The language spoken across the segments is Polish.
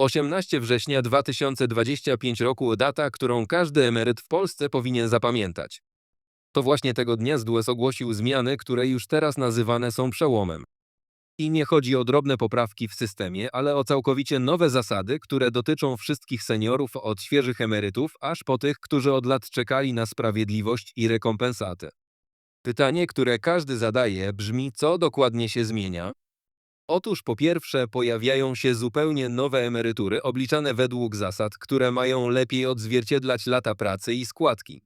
18 września 2025 roku data, którą każdy emeryt w Polsce powinien zapamiętać. To właśnie tego dnia ZDUS ogłosił zmiany, które już teraz nazywane są przełomem. I nie chodzi o drobne poprawki w systemie, ale o całkowicie nowe zasady, które dotyczą wszystkich seniorów od świeżych emerytów, aż po tych, którzy od lat czekali na sprawiedliwość i rekompensatę. Pytanie, które każdy zadaje, brzmi: co dokładnie się zmienia? Otóż po pierwsze pojawiają się zupełnie nowe emerytury obliczane według zasad, które mają lepiej odzwierciedlać lata pracy i składki.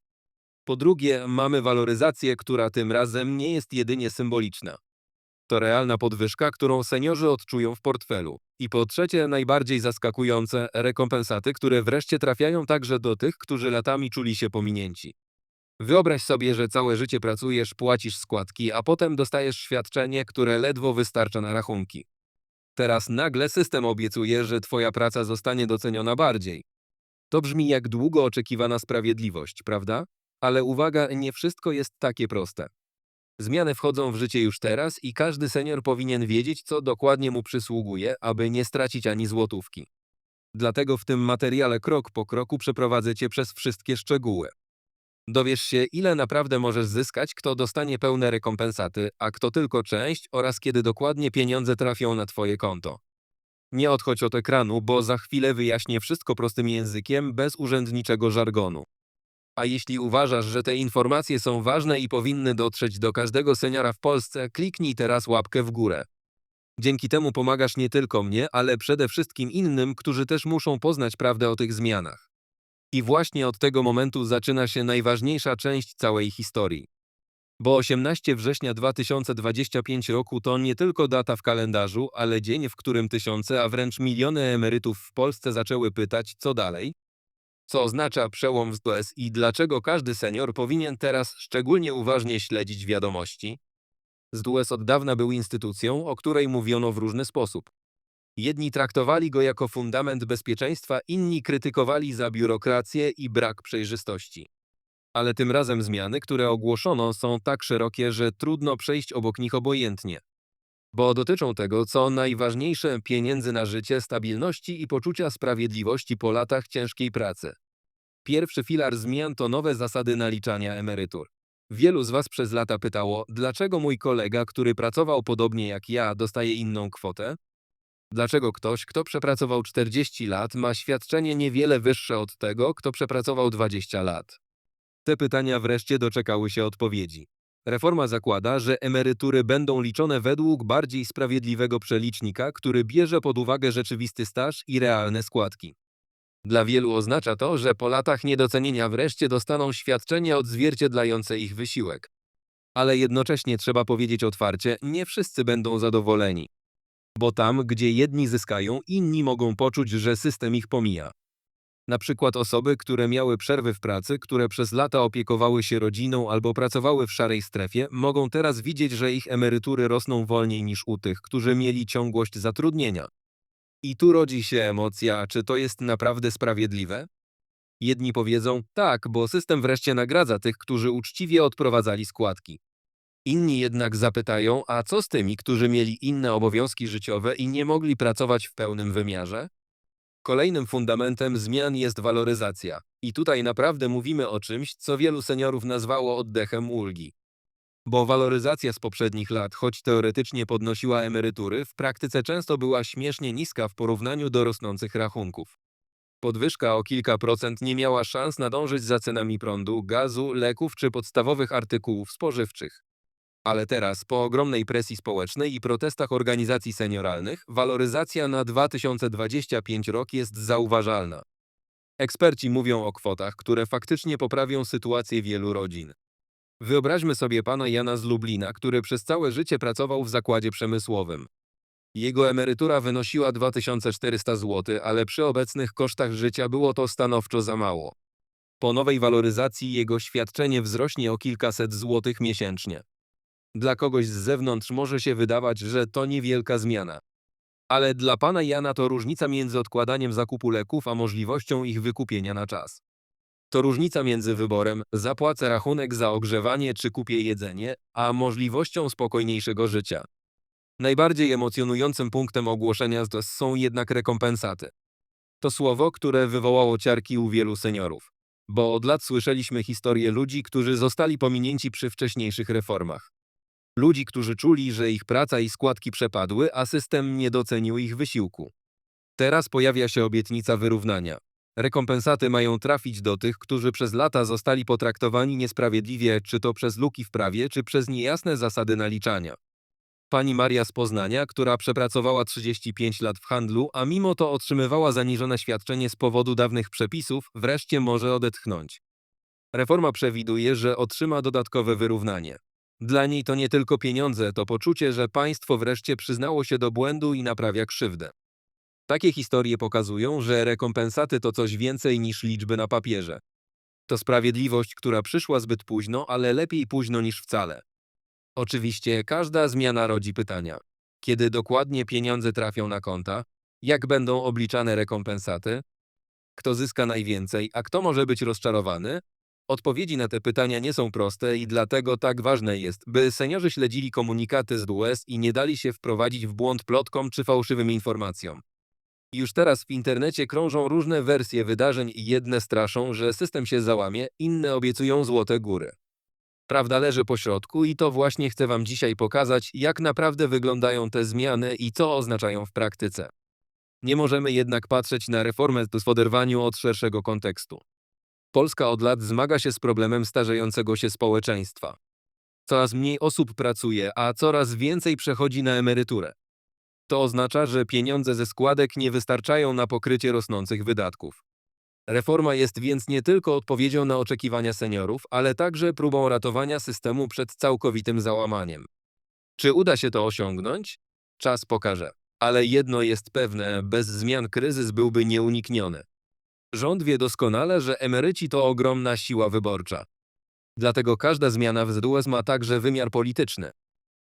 Po drugie, mamy waloryzację, która tym razem nie jest jedynie symboliczna. To realna podwyżka, którą seniorzy odczują w portfelu. I po trzecie, najbardziej zaskakujące, rekompensaty, które wreszcie trafiają także do tych, którzy latami czuli się pominięci. Wyobraź sobie, że całe życie pracujesz, płacisz składki, a potem dostajesz świadczenie, które ledwo wystarcza na rachunki. Teraz nagle system obiecuje, że twoja praca zostanie doceniona bardziej. To brzmi jak długo oczekiwana sprawiedliwość, prawda? Ale uwaga, nie wszystko jest takie proste. Zmiany wchodzą w życie już teraz i każdy senior powinien wiedzieć, co dokładnie mu przysługuje, aby nie stracić ani złotówki. Dlatego w tym materiale krok po kroku przeprowadzę cię przez wszystkie szczegóły. Dowiesz się, ile naprawdę możesz zyskać, kto dostanie pełne rekompensaty, a kto tylko część oraz kiedy dokładnie pieniądze trafią na twoje konto. Nie odchodź od ekranu, bo za chwilę wyjaśnię wszystko prostym językiem, bez urzędniczego żargonu. A jeśli uważasz, że te informacje są ważne i powinny dotrzeć do każdego seniora w Polsce, kliknij teraz łapkę w górę. Dzięki temu pomagasz nie tylko mnie, ale przede wszystkim innym, którzy też muszą poznać prawdę o tych zmianach. I właśnie od tego momentu zaczyna się najważniejsza część całej historii. Bo 18 września 2025 roku to nie tylko data w kalendarzu, ale dzień, w którym tysiące, a wręcz miliony emerytów w Polsce zaczęły pytać, co dalej? Co oznacza przełom w ZUS i dlaczego każdy senior powinien teraz szczególnie uważnie śledzić wiadomości? ZUS od dawna był instytucją, o której mówiono w różny sposób. Jedni traktowali go jako fundament bezpieczeństwa, inni krytykowali za biurokrację i brak przejrzystości. Ale tym razem zmiany, które ogłoszono, są tak szerokie, że trudno przejść obok nich obojętnie. Bo dotyczą tego, co najważniejsze pieniędzy na życie, stabilności i poczucia sprawiedliwości po latach ciężkiej pracy. Pierwszy filar zmian to nowe zasady naliczania emerytur. Wielu z Was przez lata pytało, dlaczego mój kolega, który pracował podobnie jak ja, dostaje inną kwotę? Dlaczego ktoś, kto przepracował 40 lat, ma świadczenie niewiele wyższe od tego, kto przepracował 20 lat? Te pytania wreszcie doczekały się odpowiedzi. Reforma zakłada, że emerytury będą liczone według bardziej sprawiedliwego przelicznika, który bierze pod uwagę rzeczywisty staż i realne składki. Dla wielu oznacza to, że po latach niedocenienia wreszcie dostaną świadczenie odzwierciedlające ich wysiłek. Ale jednocześnie trzeba powiedzieć otwarcie, nie wszyscy będą zadowoleni. Bo tam, gdzie jedni zyskają, inni mogą poczuć, że system ich pomija. Na przykład osoby, które miały przerwy w pracy, które przez lata opiekowały się rodziną albo pracowały w szarej strefie, mogą teraz widzieć, że ich emerytury rosną wolniej niż u tych, którzy mieli ciągłość zatrudnienia. I tu rodzi się emocja, czy to jest naprawdę sprawiedliwe? Jedni powiedzą tak, bo system wreszcie nagradza tych, którzy uczciwie odprowadzali składki. Inni jednak zapytają, a co z tymi, którzy mieli inne obowiązki życiowe i nie mogli pracować w pełnym wymiarze? Kolejnym fundamentem zmian jest waloryzacja. I tutaj naprawdę mówimy o czymś, co wielu seniorów nazwało oddechem ulgi. Bo waloryzacja z poprzednich lat, choć teoretycznie podnosiła emerytury, w praktyce często była śmiesznie niska w porównaniu do rosnących rachunków. Podwyżka o kilka procent nie miała szans nadążyć za cenami prądu, gazu, leków czy podstawowych artykułów spożywczych. Ale teraz, po ogromnej presji społecznej i protestach organizacji senioralnych, waloryzacja na 2025 rok jest zauważalna. Eksperci mówią o kwotach, które faktycznie poprawią sytuację wielu rodzin. Wyobraźmy sobie pana Jana z Lublina, który przez całe życie pracował w zakładzie przemysłowym. Jego emerytura wynosiła 2400 zł, ale przy obecnych kosztach życia było to stanowczo za mało. Po nowej waloryzacji jego świadczenie wzrośnie o kilkaset złotych miesięcznie. Dla kogoś z zewnątrz może się wydawać, że to niewielka zmiana. Ale dla pana Jana to różnica między odkładaniem zakupu leków a możliwością ich wykupienia na czas. To różnica między wyborem zapłacę rachunek za ogrzewanie czy kupię jedzenie, a możliwością spokojniejszego życia. Najbardziej emocjonującym punktem ogłoszenia są jednak rekompensaty. To słowo, które wywołało ciarki u wielu seniorów. Bo od lat słyszeliśmy historie ludzi, którzy zostali pominięci przy wcześniejszych reformach. Ludzi, którzy czuli, że ich praca i składki przepadły, a system nie docenił ich wysiłku. Teraz pojawia się obietnica wyrównania. Rekompensaty mają trafić do tych, którzy przez lata zostali potraktowani niesprawiedliwie, czy to przez luki w prawie, czy przez niejasne zasady naliczania. Pani Maria z Poznania, która przepracowała 35 lat w handlu, a mimo to otrzymywała zaniżone świadczenie z powodu dawnych przepisów, wreszcie może odetchnąć. Reforma przewiduje, że otrzyma dodatkowe wyrównanie. Dla niej to nie tylko pieniądze, to poczucie, że państwo wreszcie przyznało się do błędu i naprawia krzywdę. Takie historie pokazują, że rekompensaty to coś więcej niż liczby na papierze. To sprawiedliwość, która przyszła zbyt późno, ale lepiej późno niż wcale. Oczywiście każda zmiana rodzi pytania. Kiedy dokładnie pieniądze trafią na konta? Jak będą obliczane rekompensaty? Kto zyska najwięcej, a kto może być rozczarowany? Odpowiedzi na te pytania nie są proste i dlatego tak ważne jest, by seniorzy śledzili komunikaty z DUS i nie dali się wprowadzić w błąd plotkom czy fałszywym informacjom. Już teraz w internecie krążą różne wersje wydarzeń i jedne straszą, że system się załamie, inne obiecują złote góry. Prawda leży po środku i to właśnie chcę Wam dzisiaj pokazać, jak naprawdę wyglądają te zmiany i co oznaczają w praktyce. Nie możemy jednak patrzeć na reformę w oderwaniu od szerszego kontekstu. Polska od lat zmaga się z problemem starzejącego się społeczeństwa. Coraz mniej osób pracuje, a coraz więcej przechodzi na emeryturę. To oznacza, że pieniądze ze składek nie wystarczają na pokrycie rosnących wydatków. Reforma jest więc nie tylko odpowiedzią na oczekiwania seniorów, ale także próbą ratowania systemu przed całkowitym załamaniem. Czy uda się to osiągnąć? Czas pokaże. Ale jedno jest pewne, bez zmian kryzys byłby nieunikniony. Rząd wie doskonale, że emeryci to ogromna siła wyborcza. Dlatego każda zmiana w ZDUS ma także wymiar polityczny.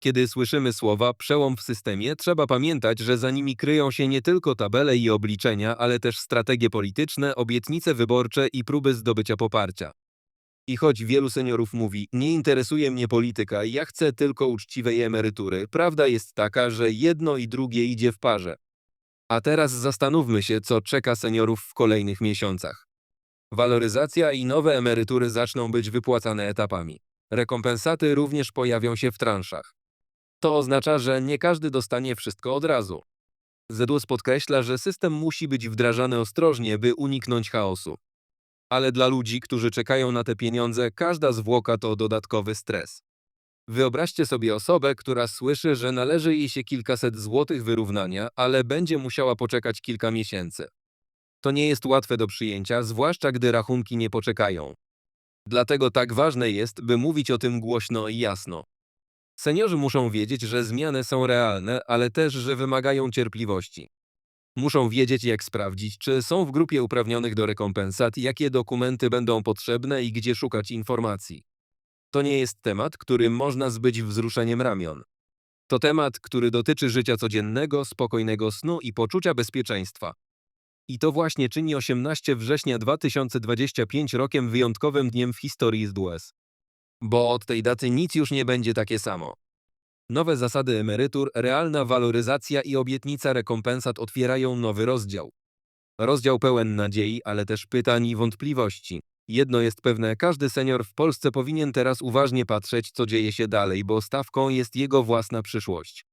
Kiedy słyszymy słowa przełom w systemie, trzeba pamiętać, że za nimi kryją się nie tylko tabele i obliczenia, ale też strategie polityczne, obietnice wyborcze i próby zdobycia poparcia. I choć wielu seniorów mówi, nie interesuje mnie polityka, ja chcę tylko uczciwej emerytury, prawda jest taka, że jedno i drugie idzie w parze. A teraz zastanówmy się, co czeka seniorów w kolejnych miesiącach. Waloryzacja i nowe emerytury zaczną być wypłacane etapami. Rekompensaty również pojawią się w transzach. To oznacza, że nie każdy dostanie wszystko od razu. ZUS podkreśla, że system musi być wdrażany ostrożnie, by uniknąć chaosu. Ale dla ludzi, którzy czekają na te pieniądze, każda zwłoka to dodatkowy stres. Wyobraźcie sobie osobę, która słyszy, że należy jej się kilkaset złotych wyrównania, ale będzie musiała poczekać kilka miesięcy. To nie jest łatwe do przyjęcia, zwłaszcza gdy rachunki nie poczekają. Dlatego tak ważne jest, by mówić o tym głośno i jasno. Seniorzy muszą wiedzieć, że zmiany są realne, ale też, że wymagają cierpliwości. Muszą wiedzieć, jak sprawdzić, czy są w grupie uprawnionych do rekompensat, jakie dokumenty będą potrzebne i gdzie szukać informacji. To nie jest temat, którym można zbyć wzruszeniem ramion. To temat, który dotyczy życia codziennego, spokojnego snu i poczucia bezpieczeństwa. I to właśnie czyni 18 września 2025 rokiem wyjątkowym dniem w historii ZDUS. Bo od tej daty nic już nie będzie takie samo. Nowe zasady emerytur, realna waloryzacja i obietnica rekompensat otwierają nowy rozdział. Rozdział pełen nadziei, ale też pytań i wątpliwości. Jedno jest pewne, każdy senior w Polsce powinien teraz uważnie patrzeć, co dzieje się dalej, bo stawką jest jego własna przyszłość.